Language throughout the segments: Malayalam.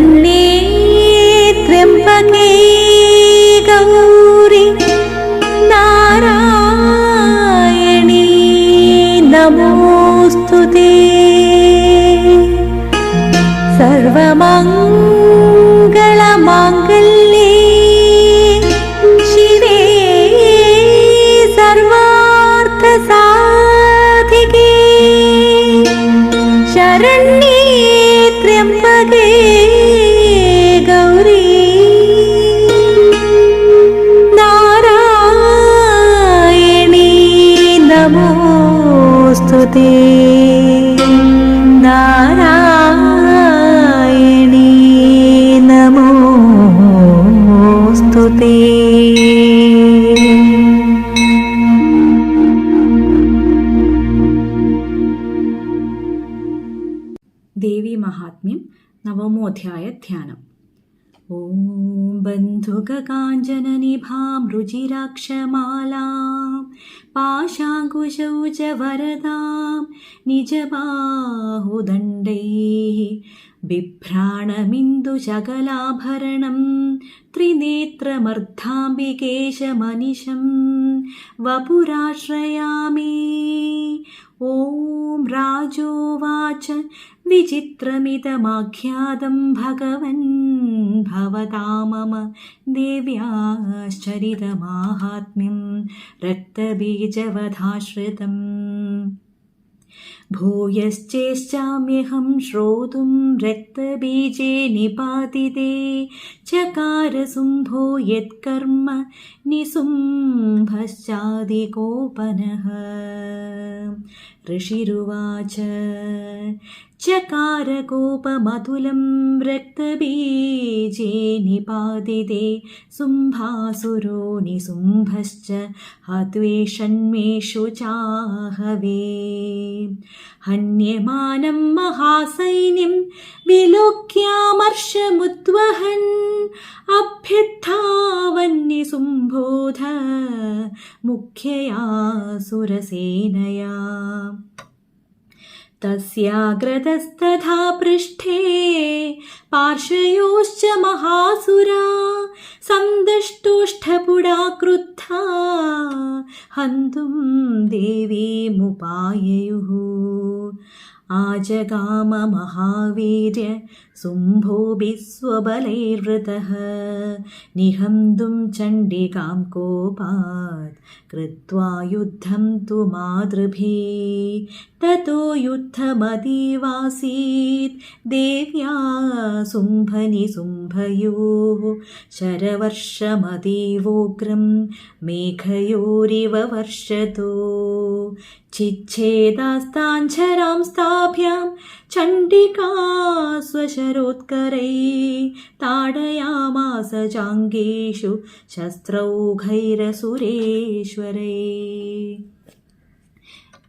शरण्ये त्र्यम्बके गौरि नारायणी नमोऽस्तु बन्धुककाञ्जननिभामृजिराक्षमाला पाशाङ्कुशौ च वरदां निजबाहुदण्डैः बिभ्राणमिन्दुशकलाभरणं त्रिनेत्रमर्धाम्बिकेशमनिशं वपुराश्रयामि। ॐ राजोवाच विचित्रमिदमाख्यातं भगवन् भवता मम देव्याश्चरितमाहात्म्यं रक्तबीजवधाश्रितम् भूयश्चेष्टाम्यहं श्रोतुं रक्तबीजे निपातिते चकारशुम्भो यत्कर्म निशुम्भश्चादिकोपनः ऋषिरुवाच चकारकोपमतुलं रक्तबीजे निपातिते शुम्भासुरो निशुम्भश्च हत्वेषण्मेषु चाहवे हन्यमानं महासैन्यं विलोक्यामर्षमुद्वहन् अभ्युत्थावन्निसुम्बोध मुख्यया सुरसेनया तस्याग्रतस्तथा पृष्ठे पार्श्वयोश्च महासुरा सन्दष्टोष्ठपुडा क्रुद्धा हन्तुं देवीमुपाययुः आजगाम महावीर्य शुम्भोभिः स्वबलैर्वृतः निहन्तुं चण्डिकां कोपात् कृत्वा युद्धं तु मातृभिः ततो युद्धमतीवासीत् देव्या शुम्भनिशुम्भयोः शरवर्षमतीवोग्रं मेघयोरिव वर्षतो चिच्छेदास्ताञ्छरां स्थाभ्यां चण्डिका स्वशरोत्करै ताडयामास चाङ्गेषु शस्त्रौघैरसुरेश्वरै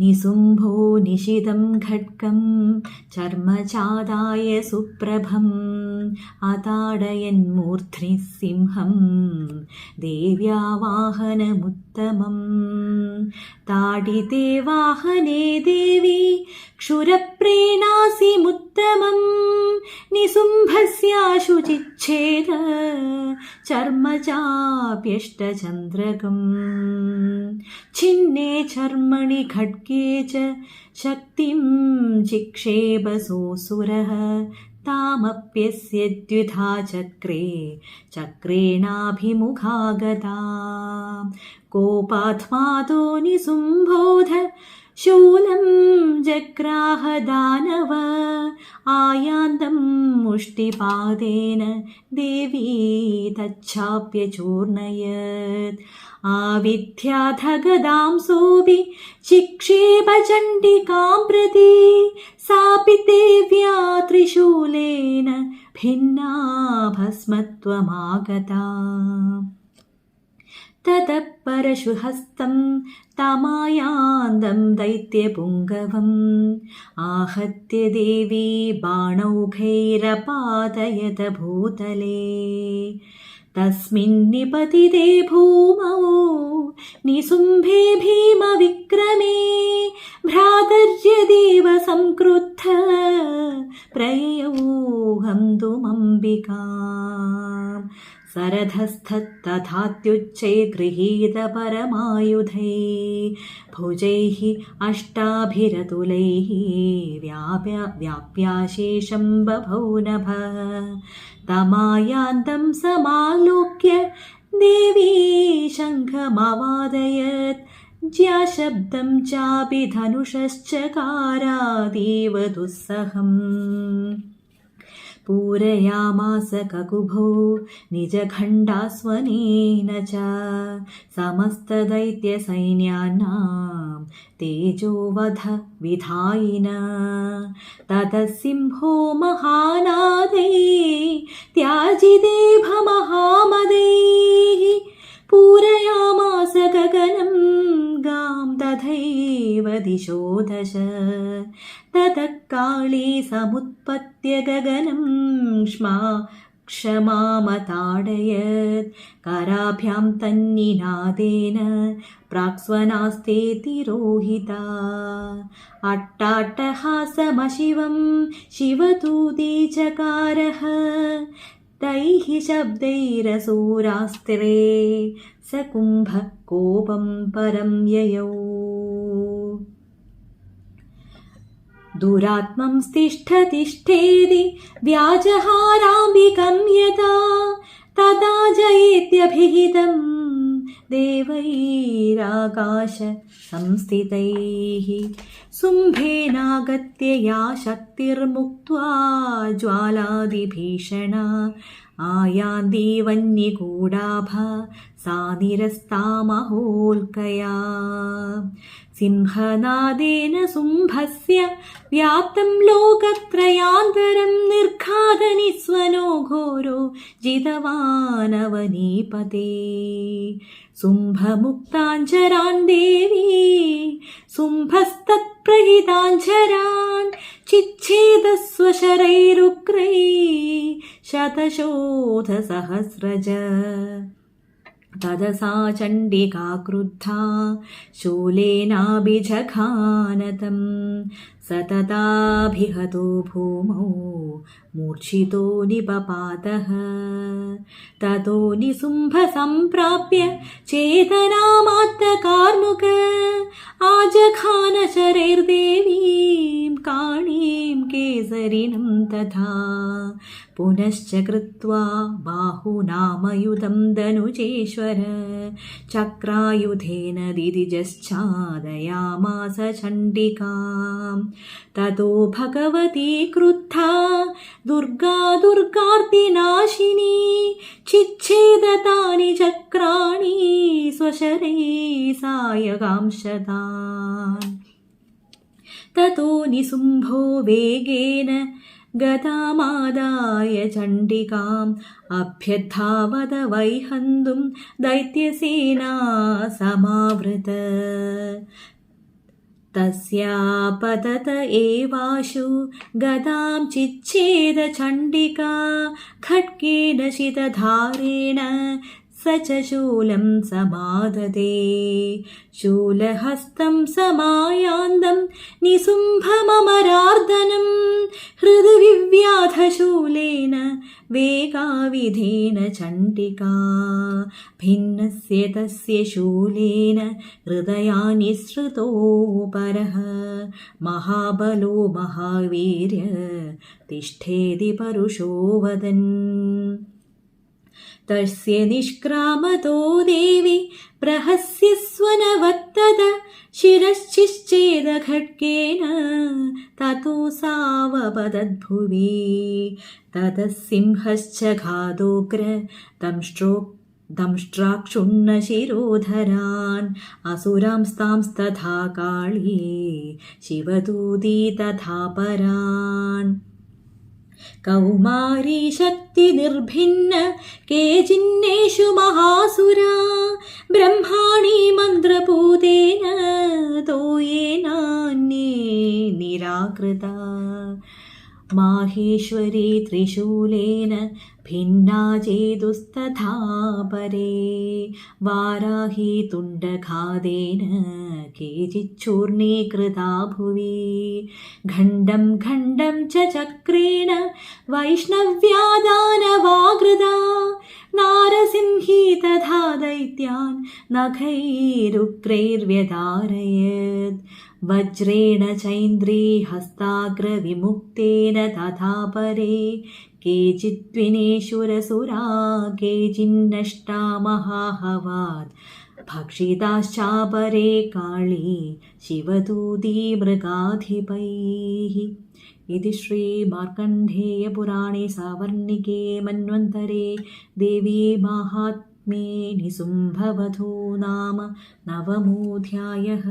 निशुम्भो निशितं खड्गं चर्मचादाय सुप्रभम् अताडयन्मूर्ध्नि सिंहं देव्या वाहनमुत्तमम् ताडिते वाहने देवी क्षुरप्रेणासि मुत्तमं निशुम्भस्याशुचिच्छेद ചർമ്മചാപ്യഷ്ടചന്ദ്രകം. ഛിന്നേ ചർമ്മണി ഖഡ്ഗേ ച ശക്തിം ചിക്ഷേപസോസുരഃ താമപ്യസ്യ ദ്വിധാ ചക്രേ ചക്രേണാഭിമുഖാഗതാ. കോപാത്മാതോ നിസുംബോധ ശൂലം ജഗ്രാഹദാനവ ആയാന്തം മുഷ്ടിപാതേന ദേവീ തച്ഛാപ്യചൂർണയത് ആവിദ്യാധഗതാം സോപി ചിക്ഷേപചണ്ഡികാം പ്രതി സാപി ദേവ്യാ ത്രിശൂലേന ഭിന്നാ ഭസ്മത്വമാഗതാ ततः परशुहस्तं तमायान्दं दैत्यपुङ्गवम् आहत्य देवी बाणौघैरपातयत भूतले। तस्मिन्निपतिते भूमौ निसुम्भे भीमविक्रमे भ्रातर्य विसृज्य संक्रुद्ध प्रययौ हन्तुमम्बिकाम् सरधस्थत्तथात्युच्चै गृहीतपरमायुधै। भुजैः अष्टाभिरतुलैः व्याप्य व्याप्याशेषं बभौ नभ तमायान्तं समालोक्य देवी शङ्खमवादयत्। ज्याशब्दं चापि धनुषश्चकारादेव दुःसहम् पूरयामास ककुभो निजखण्डास्वनेन च। समस्तदैत्यसैन्यानां तेजोवध विधायिन। ततः सिंहो महानादै पूरयामास दिशो दश ततः काली समुत्पत्य गगनं क्ष्मा क्षमामताडयत् कराभ्यां तन्निनादेन प्राक्स्वनास्ते तिरोहिता अट्टाट्टहासमशिवं शिवतूती चकारः। तैः शब्दैरसूरास्त्रे सकुम्भ कोपं परं ययौ दुरात्मं तिष्ठतिष्ठेदि व्याजहाराम्बिकं यथा तदा जयेत्यभिहितं देवैराकाश संस्थितैः शुम्भेनागत्य या शक्तिर्मुक्त्वा ज्वालादिभीषणा आयान्ति वन्यकूडाभ सा निरस्तामहोल्कया സിംഹനാദേന സുംഭസ് വ്യാപ്തം ലോകത്രയാന്തരം നിർഘാതനിസ്വനോ ഘോരോ ജിതവാനവനീപതേ. സുംഭമുക്താഞ്ചരാൻ ദേവി സുംഭസ്തത്പ്രഹിതാഞ്ചരാൻ ചിച്ഛേദസ്വശരൈരുക്രൈ ശതശോധസഹസ്രജ. तदसा चण्डिका क्रुद्धा शूलेनाभिजघानतं सतताभिहतो भूमौ मूर्छितो निपपातः। ततो निसुम्भसम्प्राप्य चेतनामात्तकार्मुक आजघानशरैर्देवीं काणीं केसरिणं तथा पुनश्च कृत्वा बाहुनामयुधं धनुजेश्वर चक्रायुधेन दिदिजश्चादयामास चण्डिकां ततो भगवती क्रुद्धा दुर्गा दुर्गार्तिनाशिनी चिच्छेदतानि चक्राणि स्वशरै सायगांशतान् ततो निसुम्भो वेगेन गतामादाय चण्डिकाम् अभ्यद्धावद वैहन्तुं दैत्यसेना समावृत तस्यापतत एवाशु गदां चिच्छेद चण्डिका खड्गेन शितधारेण स च शूलं समाददे शूलहस्तं समायान्दं निसुम्भममरार्दनं हृद्विव्याधशूलेन वेगाविधेन चण्डिका भिन्नस्य तस्य शूलेन हृदयानि सृतोपरः महाबलो महावीर्य तिष्ठेदि परुषो वदन् तस्य निष्क्रामतो देवि प्रहस्य स्वनवत्तद शिरश्चिश्चेदखड्गेन ततो सावपदद्भुवि ततः सिंहश्च घादोग्र दंष्ट्रो दंष्ट्राक्षुण्णशिरोधरान् असुरांस्तांस्तथा काळी शिवदूती तथा परान् കൗമാരീ ശക്തി നിർഭിന്ന കേജിന്നേഷു മഹാസുരാ ബ്രഹ്മാണി മന്ത്രഭൂതേന തോയേനാന്യേ നിരാകൃതാ. माहेश्वरी त्रिशूलेन भिन्ना चेदुस्तथा परे वाराही तुण्डखादेन केचिच्चूर्णीकृता भुवि खण्डं खण्डं च चक्रेण वैष्णव्यादानवाकृता नारसिंही तथा दैत्यान् नखैरुग्रैर्व्यधारयत् वज्रेण चैन्द्री हस्ताग्रविमुक्तेन तथा परे। केचिद्विनेशुरसुरा केचिन्नष्टा महाहवात् भक्षिताश्चापरे काळी शिवदूती मृगाधिपैः। इति श्रीमार्कण्डेयपुराणे सावर्णिके मन्वन्तरे देवी माहात्म्ये निसुम्भवधू नाम नवमोऽध्यायः